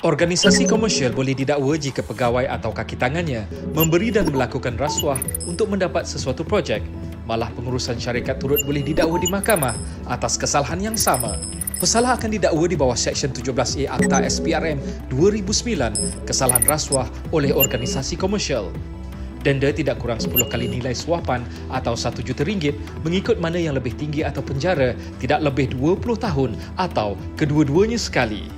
Organisasi komersial boleh didakwa jika pegawai atau kaki tangannya memberi dan melakukan rasuah untuk mendapat sesuatu projek. Malah pengurusan syarikat turut boleh didakwa di mahkamah atas kesalahan yang sama. Pesalah akan didakwa di bawah Seksyen 17A Akta SPRM 2009 kesalahan rasuah oleh organisasi komersial. Denda tidak kurang 10 kali nilai suapan atau 1 juta ringgit mengikut mana yang lebih tinggi atau penjara tidak lebih 20 tahun atau kedua-duanya sekali.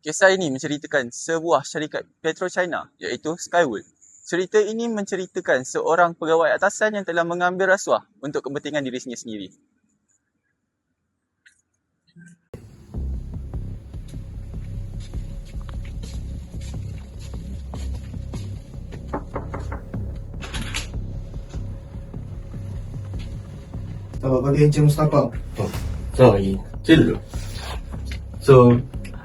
Kisah ini menceritakan sebuah syarikat PetroChina iaitu Skyworld. Cerita ini menceritakan seorang pegawai atasan yang telah mengambil rasuah untuk kepentingan dirinya sendiri. Selamat pagi Encik Mustafa. Oh, ya. Cik dulu. So,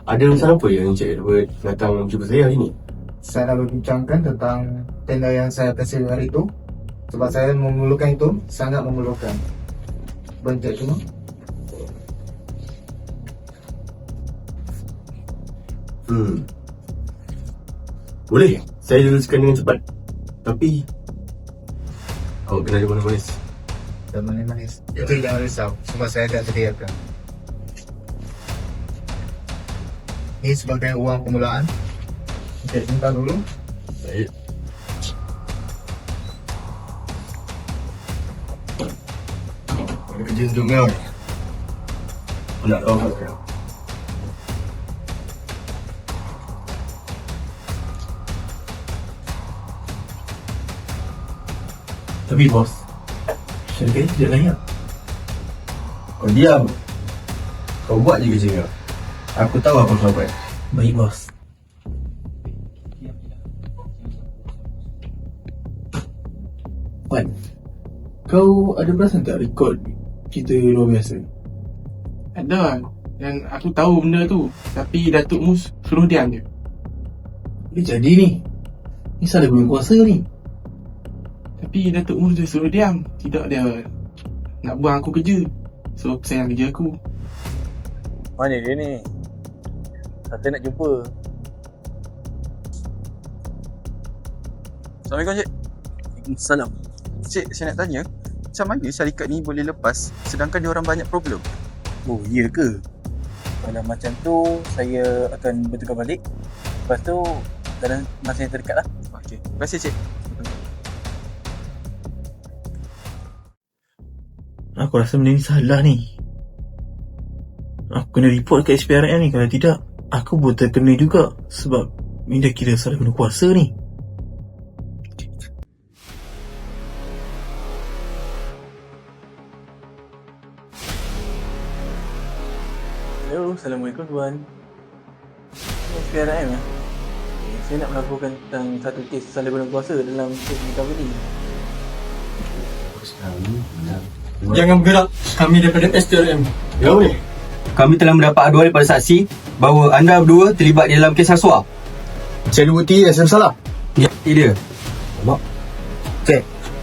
ada masalah apa yang Encik Edward datang jumpa saya hari ni? Saya nak berbincangkan tentang tender yang saya kasih hari itu sebab saya memerlukan itu, sangat memerlukan. Bentuk cuma. Hmm. Boleh. Saya jelaskan dengan cepat. Tapi, awak kena ada manis-manis. Dan manis-manis. Itu jangan risau, sebab saya dah sediakan. Ini sebagai uang permulaan. Encik simpan dulu. Baik. Ada kerja untuk kau. Aku nak tahu kau. Tapi bos, syarikat ini tidak layak. Kau diam. Kau buat je kerja kau. Aku tahu apa kau buat. Baik bos. Wan, kau ada perasan tak rekod kita luar biasa? Ada Dan aku tahu benda tu Tapi Datuk Mus suruh diam je Dia jadi ni. Ni salah guna kuasa ni. Tapi Datuk Mus dia suruh diam Tidak dia Nak buang aku kerja Suruh sayang kerja aku Mana dia ni? Kata nak jumpa. Assalamualaikum Cik. Salam. Cik, saya nak tanya. Macam mana syarikat ni boleh lepas sedangkan dia orang banyak problem? Oh, iya ke? Kalau macam tu, saya akan bertukar balik. Lepas tu, dalam masa yang terdekat lah. Okey. Terima kasih Cik. Aku rasa benda ni salah ni. Aku kena report kat SPRM ni. Kalau tidak, aku pun terkena juga. Sebab ni dah kira salah guna kuasa ni. Hello, Assalamualaikum tuan. Ini SPRM ya? Eh, Saya nak melaporkan tentang satu kes salah guna kuasa dalam kes recovery. Jangan bergerak. Kami daripada STRM. Ya boleh. Kami telah mendapat aduan daripada saksi bahawa anda berdua terlibat di dalam kes rasuah. Saya bukti saya salah. Ya, dia.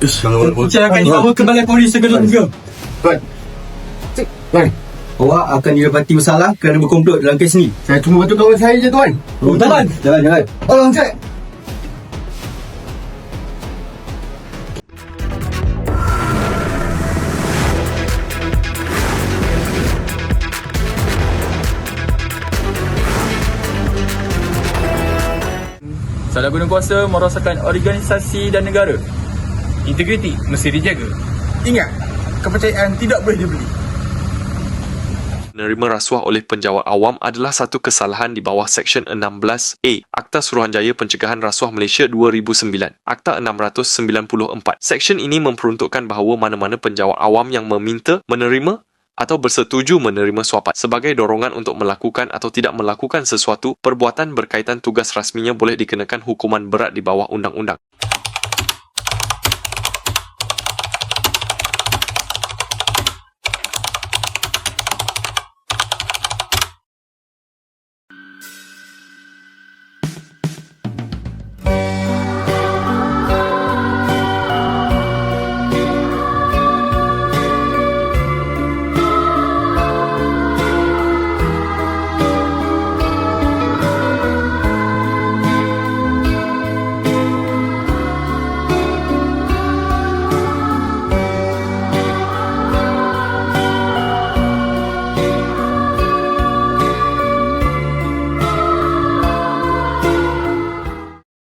Ish, kalau. Saya akan dibawa ke balai polis segera juga. Tuan. Cik, tuan. Awak akan didapati bersalah kerana berkomplot dalam kes ni. Saya cuma bantu kawan saya je tuan. Oh, jalan. Jalan, jalan. Tolong cik. Salah guna kuasa merosakkan organisasi dan negara. Integriti mesti dijaga. Ingat Kepercayaan tidak boleh dibeli. Menerima rasuah oleh penjawat awam adalah satu kesalahan di bawah Seksyen 16A Akta Suruhanjaya Pencegahan Rasuah Malaysia 2009 Akta 694 Seksyen ini memperuntukkan bahawa mana-mana penjawat awam yang meminta, menerima atau bersetuju menerima suapan sebagai dorongan untuk melakukan atau tidak melakukan sesuatu perbuatan berkaitan tugas rasminya boleh dikenakan hukuman berat di bawah undang-undang.